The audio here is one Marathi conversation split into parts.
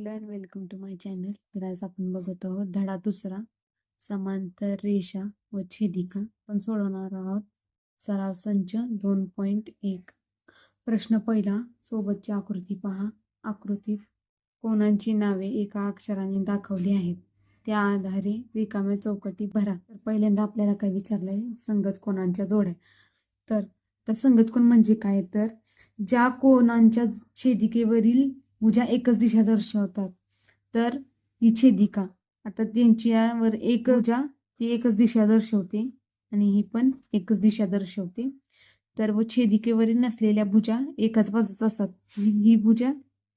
Hello and welcome to my channel तर आज आपण बघत आहोत धडा दुसरा समांतर रेषा व छेदिका. पण सोडवणार आहोत सराव संच दोन पॉईंट एक. प्रश्न पहिला सोबतची आकृती पहा. आकृतीत कोणांची नावे एका अक्षराने दाखवली आहेत? त्या आधारे रिकाम्या चौकटी भरा. तर पहिल्यांदा आपल्याला काय विचारलं आहे संगत कोणांच्या जोड्या? तर तर संगत कोण म्हणजे काय? तर ज्या कोणांच्या छेदिकेवरील भुजा एकच दिशा दर्शवतात. तर ही छेदिका आता त्यांच्यावर एक भुजा ती एकच दिशा दर्शवते आणि ही पण एकच दिशा दर्शवते. तर व छेदिकेवरील नसलेल्या भुजा एकाच बाजूच असतात. ही भुजा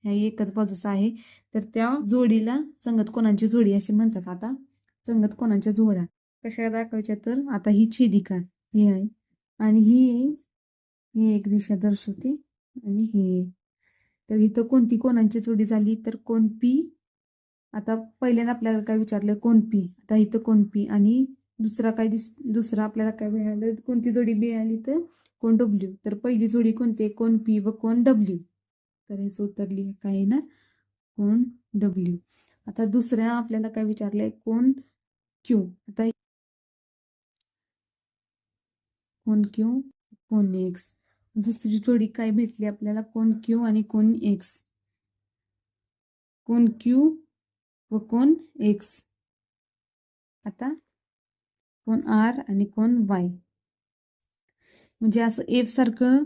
ह्या एकच बाजूचा आहे. तर त्या जोडीला संगत कोणाची जोडी असे म्हणतात आता? संगत कोणाच्या जोड्या कशा दाखवायच्या तर? आता ही छेदिका ही आहे. आणि ही आहे ही एक दिशा दर्शवते आणि ही तर इथं कोणती कोणांची जोडी झाली? तर कोण पी आता पहिल्यांदा आपल्याला काय विचारलं? कोण पी आता इथं कोण पी आणि दुसरा काय दिस दुसरा आपल्याला काय मिळालं? कोणती जोडी मिळाली तर कोण डब्ल्यू तर पहिली जोडी कोणती कोण पी व कोण डब्ल्यू तर ह्याचं उत्तर लिह काय येणार कोण डब्ल्यू आता दुसऱ्या आपल्याला काय विचारलंय? कोण क्यू आता कोण क्यू कोण एक्स दुसरी जोडी काय भेटली आपल्याला? कोण क्यू आणि कोण एक्स कोण क्यू व कोण एक्स आता कोण आर आणि कोण वाय म्हणजे असं एफ सारखं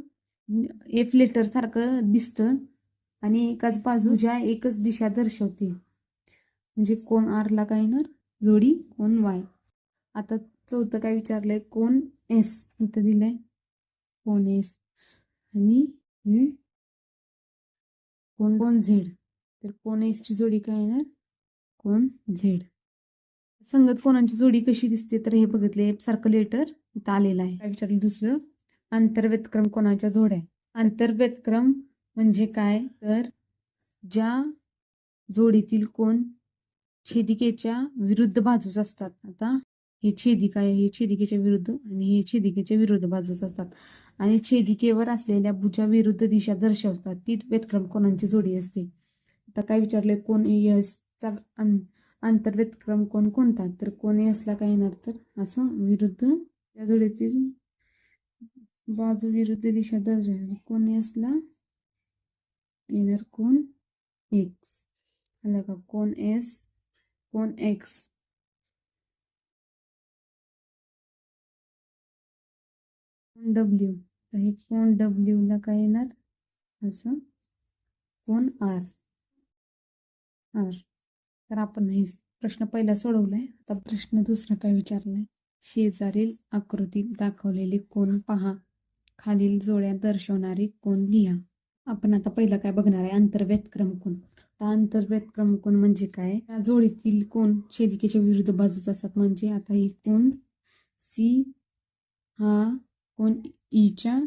एफ लेटर सारखं दिसतं आणि एकाच बाजू ज्या एकच दिशा दर्शवते. म्हणजे कोण आरला काय येणार? जोडी कोण वाय आता चौथं काय विचारलंय? कोण एस इथं दिलंय. कोण एस आणि कोण कोण झेड. तर कोण एसची जोडी काय येणार? कोण झेड. संगत कोणाची जोडी कशी दिसते तर हे बघितले सारखं लेटर इथं आलेलं आहे. काय विचारलं दुसरं? आंतरव्यतक्रम कोणाच्या जोड्या? आंतरव्यतक्रम म्हणजे काय? तर ज्या जोडीतील कोण छेदिकेच्या विरुद्ध बाजूस असतात. आता हे छेदिका आहे हे छेदिकेच्या विरुद्ध आणि हे छेदिकेच्या विरुद्ध बाजूस असतात. आणि छेदिकेवर असलेल्या भुजा विरुद्ध दिशा दर्शवतात. ती व्यतक्रम कोणांची जोडी असते? आता काय विचारले कोण यसचा आंतरव्यतक्रम कोण कोणता? तर कोण यसला काय येणार? तर असं विरुद्ध त्या जोडीतील बाजू विरुद्ध दिशा दर्शव कोण यसला येणार? कोण? एक्स आला का? कोण एस कोण एक्स डब्ल्यू तर हे कोण डब्ल्यूला काय येणार? असं. कोण आर आर तर आपण हे प्रश्न पहिला सोडवलाय. आता प्रश्न दुसरा काय विचारलाय? शेजारील आकृतीत दाखवलेले कोण पहा. खालील जोड्या दर्शवणारे कोण लिहा. आपण आता पहिला काय बघणार आहे? आंतरव्यतक्रम कोण? तर आंतरव्यतक्रम कोण म्हणजे काय? या जोडीतील कोण छेदिकेच्या विरुद्ध बाजूच असतात म्हणजे आता ही कोण? सी हा कोण ईच्या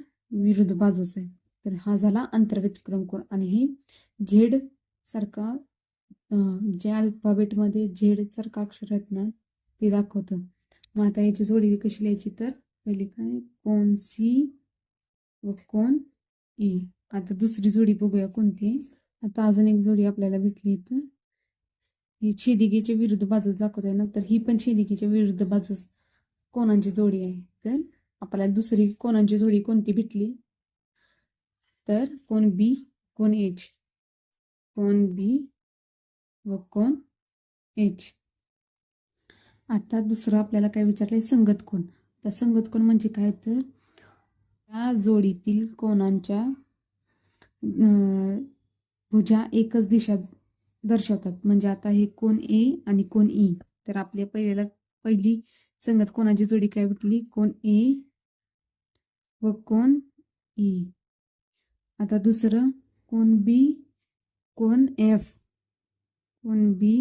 विरुद्ध बाजूचा आहे. तर हा झाला आंतरव्यतिक्रम कोण? आणि हे झेड सारखा ज्या अल्फाबेटमध्ये झेड सारखा अक्षर आहेत ना ते दाखवतं. मग आता याची जोडी कशी लिहायची तर पहिली काय? कोण सी व कोण ई. आता दुसरी जोडी बघूया कोणती आता अजून एक जोडी आपल्याला भेटली इथं. ही छेदिकेच्या विरुद्ध बाजूस दाखवत आहे ना तर ही पण छेदिकेच्या विरुद्ध बाजूस कोणाची जोडी आहे? तर आपल्याला दुसरी कोणाची जोडी कोणती भेटली? तर कोण बी कोण एच. कोण बी व कोण एच. आता दुसरं आपल्याला काय विचारलंय? संगत कोण. तर संगत कोण म्हणजे काय? तर त्या जोडीतील कोणांच्या भुजा एकच दिशा दर्शवतात. म्हणजे आता हे कोण ए आणि कोण ई. तर आपल्या पहिल्याला पहिली संगत कोणाची जोडी काय भेटली? कोण ए व कोण ई? आता दुसरं कोण बी कोण एफ? कोण बी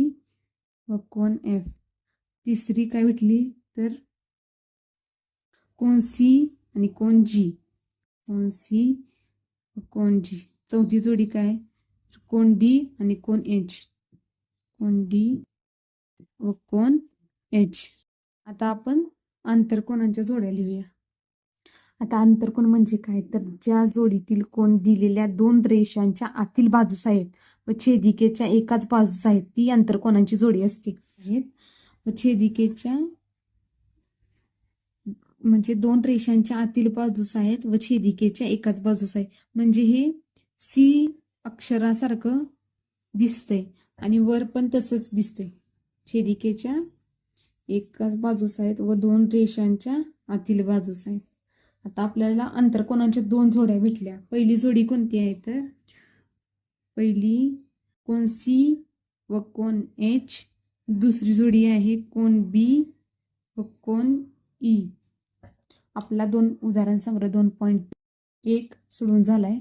व कोण एफ? तिसरी काय भेटली तर? कोण सी आणि कोण जी? कोण सी व कोण जी? चौथी जोडी काय? कोण डी आणि कोण एच? कोण डी व कोण एच? आता आपण आंतरकोणांच्या जोड्या लिहूया? आता अंतरकोण म्हणजे काय? तर ज्या जोडीतील कोण दिलेल्या दोन रेषांच्या आतील बाजूस आहेत व छेदिकेच्या एकाच बाजूस आहेत ती अंतरकोनांची जोडी असते? आहेत. व छेदिकेच्या म्हणजे दोन रेषांच्या आतील बाजूस आहेत व छेदिकेच्या एकाच बाजूस आहे. म्हणजे हे सी अक्षरासारखं दिसतंय आणि वर पण तसंच दिसतंय. छेदिकेच्या एकाच बाजूस आहेत व दोन रेषांच्या आतील बाजूस आहेत. आता आपल्याला अंतरकोनांच्या दोन जोड्या भेटल्या? पहिली जोडी कोणती आहे तर? पहिली कोण सी व कोण एच? दुसरी जोडी आहे कोण बी व कोण ई. आपला दोन उदाहरण संग्रह दोन पॉईंट एक सोडून झाला आहे